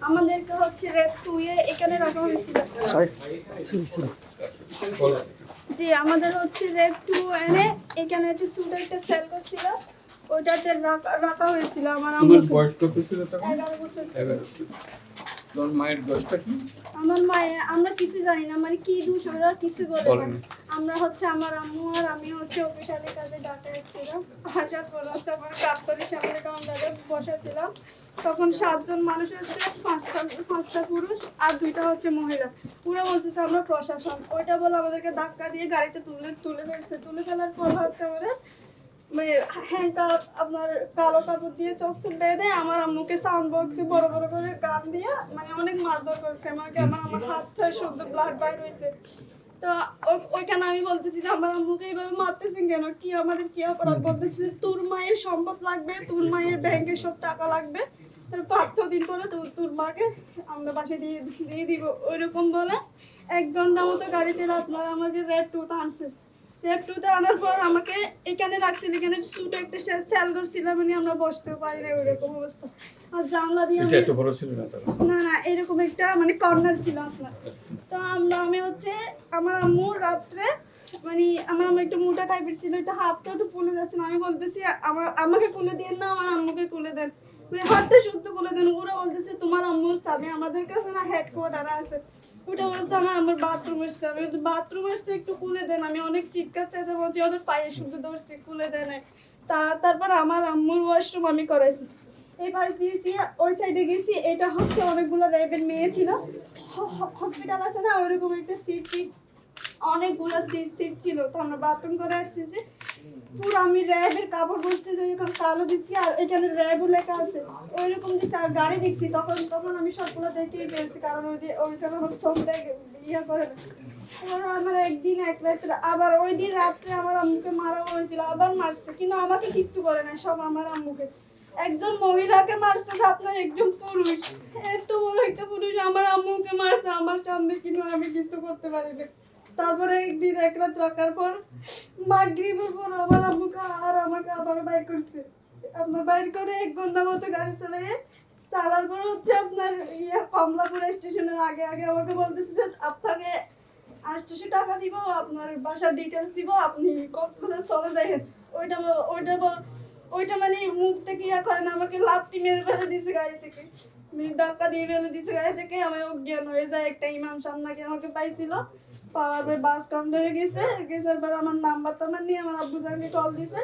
আমাদেরকে হচ্ছে টুয়ে এখানে রাখা হয়েছিল জি আমাদের হচ্ছে রেড টু এনে এখানে একটা সেল করছিল ওইটাতে রাখা- রাখা হয়েছিল আমার আম্মুকে। বয়স কত ছিল তখন? বছর। মায়ের দোষটা কি? আমার মায়ে আমরা কিছু জানি না মানে কি দোষ ওরা কিছু বলে বলে না। আমরা হচ্ছে আমার আম্মু আর আমি হচ্ছে অফিসারের কাজে ডাকা এসেছিলাম আসার পর হচ্ছে আমার কাপ্তারের সামনে কাউন্টারে বসেছিলাম। তখন সাতজন মানুষ হচ্ছে, পাঁচটা পাঁচটা পুরুষ আর দুইটা হচ্ছে মহিলা। পুরো বলতেছে আমরা প্রশাসন। ওইটা বলে আমাদেরকে ধাক্কা দিয়ে গাড়িতে তুলে তুলে ফেলছে তুলে ফেলার পর হচ্ছে আমাদের আপনার কালো কাপড় দিয়ে চোখ বেঁধে আমার আম্মুকে সাউন্ড বক্সে বড় বড় করে গান দিয়ে মানে অনেক মারধর করছে আমাকে। আমার আমার ব্লাড তো ওইখানে আমি বলতেছি যে আমার আম্মুকে এইভাবে মারতেছেন কেন? কি আমাদের তোর মায়ের সম্পদ লাগবে, তোর মায়ের ব্যাংকে সব টাকা লাগবে। পাঁচ ছ দিন পরে তোর তোর মাকে আমরা বাসে দিয়ে দিয়ে দিব ওইরকম বলে। এক ঘণ্টা মতো গাড়ি চালা আপনারা আমাকে রেড টু আনছে। রেড টুতে আনার পর আমাকে এখানে রাখছিল এখানে ছোট একটা সেল করছিল মানে আমরা বসতেও পারি না ওইরকম অবস্থা। আর জানলা দিয়ে এটা আমি- এত বড় ছিল না না না এরকম একটা মানে কর্নার ছিল আপনার। তো আমরা আমি হচ্ছে আমার আম্মু রাত্রে মানে আমার আম্মু একটু মোটা টাইপের ছিল একটা হাতটা একটু ফুলে যাচ্ছে না। আমি বলতেছি আমার আমাকে কুলে দেন না আমার আম্মুকে কুলে দেন। মানে হাতটা শুদ্ধ কুলে দেন ওরা বলতেছে তোমার আমাদের কাছে না হেডকোয়ার্টার আছে। ওটা বলছে আমার আমার বাথরুম আমি বাথরুম একটু খুলে দেন। আমি অনেক চিৎকার চাইতে বলছি, ওদের পায়ে শুদ্ধ ধরছি, খুলে দেন। তা, তারপর আমার আম্মুর ওয়াশরুম আমি করাইছি। এই পাশ দিয়েছি, ওই সাইডে গেছি। এটা হচ্ছে অনেকগুলো র্যাবের মেয়ে ছিল। হসপিটাল আছে না ওইরকম একটা সিট সিট অনেকগুলো সিট সিট ছিল। তো আমরা বাথরুম করে আসছি পুরো আমি র্যাবের কাপড় যেরকম কালো আর এখানে লেখা আছে। ওইরকম আর গাড়ি দেখছি, তখন তখন আমি সবগুলো দেখেই পেয়েছি কারণ ওই ইয়ে করে না। আমার একদিন এক রাত্রে আবার ওই দিন রাত্রে আমার আম্মুকে মারা হয়েছিল, আবার মারছে, কিন্তু আমাকে কিছু করে না সব আমার আম্মুকে। একজন মহিলাকে মারছে আপনার একজন পুরুষ। এত বড় একটা পুরুষ আমার আম্মুকে মারছে, আমার সামনে কিন্তু আমি কিছু করতে পারি না তারপরে একদিন এক রাত রাখার পর মাগরিবের পর আমার আম্মুকে আর আমাকে আবার বাইর করছে। আপনার বাইর করে এক ঘণ্টা মতো গাড়ি চালিয়ে। চালার পর হচ্ছে আপনার ইয়ে কমলাপুর স্টেশনের আগে আগে আমাকে বলতেছে যে, আপনাকে আটশোশো টাকা দিব, আপনার বাসার ডিটেলস দিব, আপনি কক্সবাজার চলে দেখেন ওইটা ওইটা ওইটা মানে মুখ থেকে ইয়া করেন আমাকে লাপটি মেরে ফেলে দিছে গাড়ি থেকে। মানে ধাক্কা দিয়ে ফেলে দিছে গাড়ি থেকে। আমি অজ্ঞান হয়ে যায়, একটা ইমাম সামনাকে আমাকে পাইছিল। পাওয়ার পর বাস কাউন্টারে গেছে গেছে পর আমার নাম্বার টাম্বার নিয়ে আমার আব্বু জানকে কল দিছে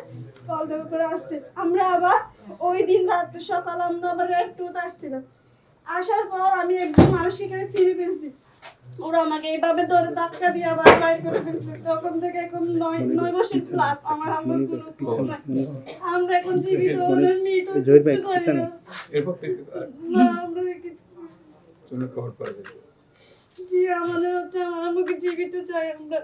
কল দেওয়ার পরে আসছে। আমরা আবার ওই দিন রাত্রে সকাল আমরা আবার একটু আসছিলাম আসার পর আমি একজন মানুষকে এখানে চিনি ফেলছি ওরা আমাকে এইভাবে ধরে ধাক্কা দিয়ে আবার বাইর করে ফেলছে। তখন থেকে এখন নয় নয় বছর প্লাস আমার আমার কোনো কিছু নাই। আমরা এখন জীবিত ওনার মৃত জানি পিছনে। না। এরপর থেকে না আমরা কিছু খবর জি আমাদের হচ্ছে আমার